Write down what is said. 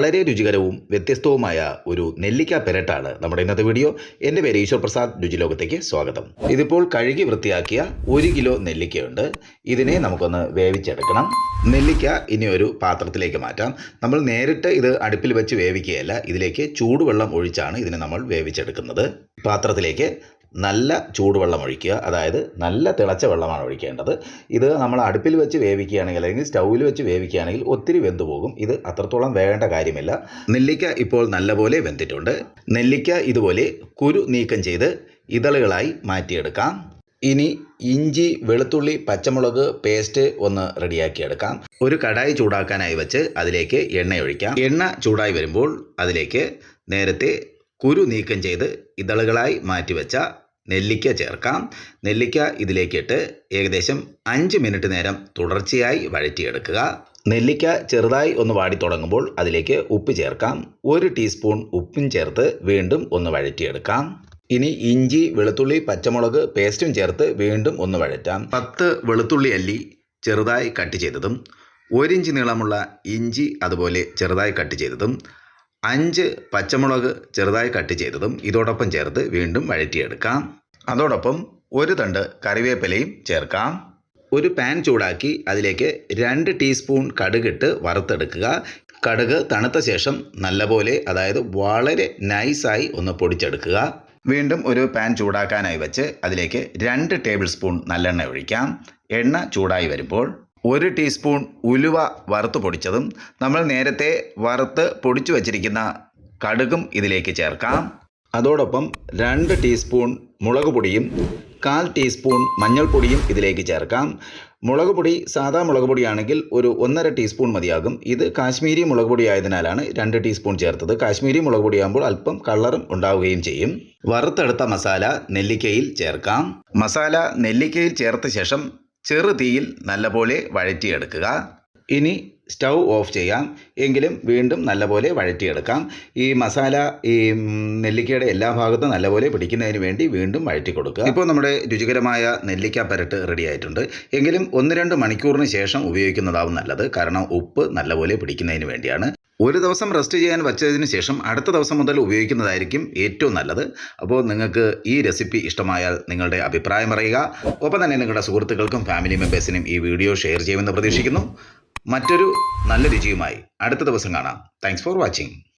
വളരെ രുചികരവും വ്യത്യസ്തവുമായ ഒരു നെല്ലിക്ക പെരട്ടാണ് നമ്മുടെ ഇന്നത്തെ വീഡിയോ. എന്റെ പേര് ഈശ്വർ പ്രസാദ് രുചിലോകത്തേക്ക് സ്വാഗതം. ഇതിപ്പോൾ കഴുകി വൃത്തിയാക്കിയ ഒരു കിലോ നെല്ലിക്കയുണ്ട്. ഇതിനെ നമുക്കൊന്ന് വേവിച്ചെടുക്കണം. നെല്ലിക്ക ഇനി ഒരു പാത്രത്തിലേക്ക് മാറ്റാം. നമ്മൾ നേരിട്ട് ഇത് അടുപ്പിൽ വെച്ച് വേവിക്കുകയല്ല ഇതിലേക്ക് ചൂടുവെള്ളം ഒഴിച്ചാണ് ഇതിനെ നമ്മൾ വേവിച്ചെടുക്കുന്നത്. പാത്രത്തിലേക്ക് നല്ല ചൂടുവെള്ളം ഒഴിക്കുക. അതായത് നല്ല തിളച്ച വെള്ളമാണ് ഒഴിക്കേണ്ടത്. ഇത് നമ്മൾ അടുപ്പിൽ വെച്ച് വേവിക്കുകയാണെങ്കിൽ അല്ലെങ്കിൽ സ്റ്റൗവിൽ വെച്ച് വേവിക്കുകയാണെങ്കിൽ ഒത്തിരി വെന്തു പോകും. ഇത് അത്രത്തോളം വേണ്ട കാര്യമില്ല. നെല്ലിക്ക ഇപ്പോൾ നല്ലപോലെ വെന്തിട്ടുണ്ട്. നെല്ലിക്ക ഇതുപോലെ കുരു നീക്കം ചെയ്ത് ഇതളുകളായി മാറ്റിയെടുക്കാം. ഇനി ഇഞ്ചി വെളുത്തുള്ളി പച്ചമുളക് പേസ്റ്റ് ഒന്ന് റെഡിയാക്കിയെടുക്കാം. ഒരു കടായി ചൂടാക്കാനായി വെച്ച് അതിലേക്ക് എണ്ണ ഒഴിക്കാം. എണ്ണ ചൂടായി വരുമ്പോൾ അതിലേക്ക് നേരത്തെ കുരു നീക്കം ചെയ്ത് ഇതളുകളായി മാറ്റിവെച്ച നെല്ലിക്ക ചേർക്കാം. നെല്ലിക്ക ഇതിലേക്കിട്ട് ഏകദേശം അഞ്ച് മിനിറ്റ് നേരം തുടർച്ചയായി വഴറ്റിയെടുക്കുക. നെല്ലിക്ക ചെറുതായി ഒന്ന് വാടി തുടങ്ങുമ്പോൾ അതിലേക്ക് ഉപ്പ് ചേർക്കാം. ഒരു ടീസ്പൂൺ ഉപ്പും ചേർത്ത് വീണ്ടും ഒന്ന് വഴറ്റിയെടുക്കാം. ഇനി ഇഞ്ചി വെളുത്തുള്ളി പച്ചമുളക് പേസ്റ്റും ചേർത്ത് വീണ്ടും ഒന്ന് വഴറ്റാം. പത്ത് വെളുത്തുള്ളി അല്ലി ചെറുതായി കട്ട് ചെയ്തതും ഒരിഞ്ച് നീളമുള്ള ഇഞ്ചി അതുപോലെ ചെറുതായി കട്ട് ചെയ്തതും അഞ്ച് പച്ചമുളക് ചെറുതായി കട്ട് ചെയ്തതും ഇതോടൊപ്പം ചേർത്ത് വീണ്ടും വഴറ്റിയെടുക്കാം. അതോടൊപ്പം ഒരു തണ്ട് കറിവേപ്പിലയും ചേർക്കാം. ഒരു പാൻ ചൂടാക്കി അതിലേക്ക് രണ്ട് ടീസ്പൂൺ കടുകിട്ട് വറുത്തെടുക്കുക. കടുക് തണുത്ത ശേഷം നല്ലപോലെ അതായത് വളരെ നൈസായി ഒന്ന് പൊടിച്ചെടുക്കുക. വീണ്ടും ഒരു പാൻ ചൂടാക്കാനായി വെച്ച് അതിലേക്ക് രണ്ട് ടേബിൾ സ്പൂൺ നല്ലെണ്ണ ഒഴിക്കാം. എണ്ണ ചൂടായി വരുമ്പോൾ ഒരു ടീസ്പൂൺ ഉലുവ വറുത്ത് പൊടിച്ചതും നമ്മൾ നേരത്തെ വറുത്ത് പൊടിച്ചു വച്ചിരിക്കുന്ന കടുകും ഇതിലേക്ക് ചേർക്കാം. അതോടൊപ്പം രണ്ട് ടീസ്പൂൺ മുളക് പൊടിയും കാൽ ടീസ്പൂൺ മഞ്ഞൾപ്പൊടിയും ഇതിലേക്ക് ചേർക്കാം. മുളക് പൊടി സാധാ മുളക് പൊടിയാണെങ്കിൽ ഒരു ഒന്നര ടീസ്പൂൺ മതിയാകും. ഇത് കാശ്മീരി മുളക് പൊടി ആയതിനാലാണ് രണ്ട് ടീസ്പൂൺ ചേർത്തത്. കാശ്മീരി മുളക് പൊടിയാകുമ്പോൾ അല്പം കളറും ഉണ്ടാവുകയും ചെയ്യും. വറുത്തെടുത്ത മസാല നെല്ലിക്കയിൽ ചേർക്കാം. മസാല നെല്ലിക്കയിൽ ചേർത്ത ശേഷം ചെറു തീയിൽ നല്ലപോലെ വഴറ്റിയെടുക്കുക. ഇനി സ്റ്റൗ ഓഫ് ചെയ്യാം. എങ്കിലും വീണ്ടും നല്ലപോലെ വഴറ്റിയെടുക്കാം. ഈ മസാല ഈ നെല്ലിക്കയുടെ എല്ലാ ഭാഗത്തും നല്ലപോലെ പിടിക്കുന്നതിന് വേണ്ടി വീണ്ടും വഴറ്റി കൊടുക്കുക. ഇപ്പോൾ നമ്മുടെ രുചികരമായ നെല്ലിക്ക പരട്ട് റെഡി ആയിട്ടുണ്ട്. എങ്കിലും ഒന്ന് രണ്ട് മണിക്കൂറിന് ശേഷം ഉപയോഗിക്കുന്നതാവും നല്ലത്. കാരണം ഉപ്പ് നല്ലപോലെ പിടിക്കുന്നതിന് വേണ്ടിയാണ്. ഒരു ദിവസം റെസ്റ്റ് ചെയ്യാൻ വച്ചതിന് ശേഷം അടുത്ത ദിവസം മുതൽ ഉപയോഗിക്കുന്നതായിരിക്കും ഏറ്റവും നല്ലത്. അപ്പോൾ നിങ്ങൾക്ക് ഈ റെസിപ്പി ഇഷ്ടമായാൽ നിങ്ങളുടെ അഭിപ്രായം പറയുക ഒപ്പം തന്നെ നിങ്ങളുടെ സുഹൃത്തുക്കൾക്കും ഫാമിലി മെമ്പേഴ്സിനും ഈ വീഡിയോ ഷെയർ ചെയ്യുമെന്ന് പ്രതീക്ഷിക്കുന്നു. മറ്റൊരു നല്ല രുചിയുമായി അടുത്ത ദിവസം കാണാം. Thanks for watching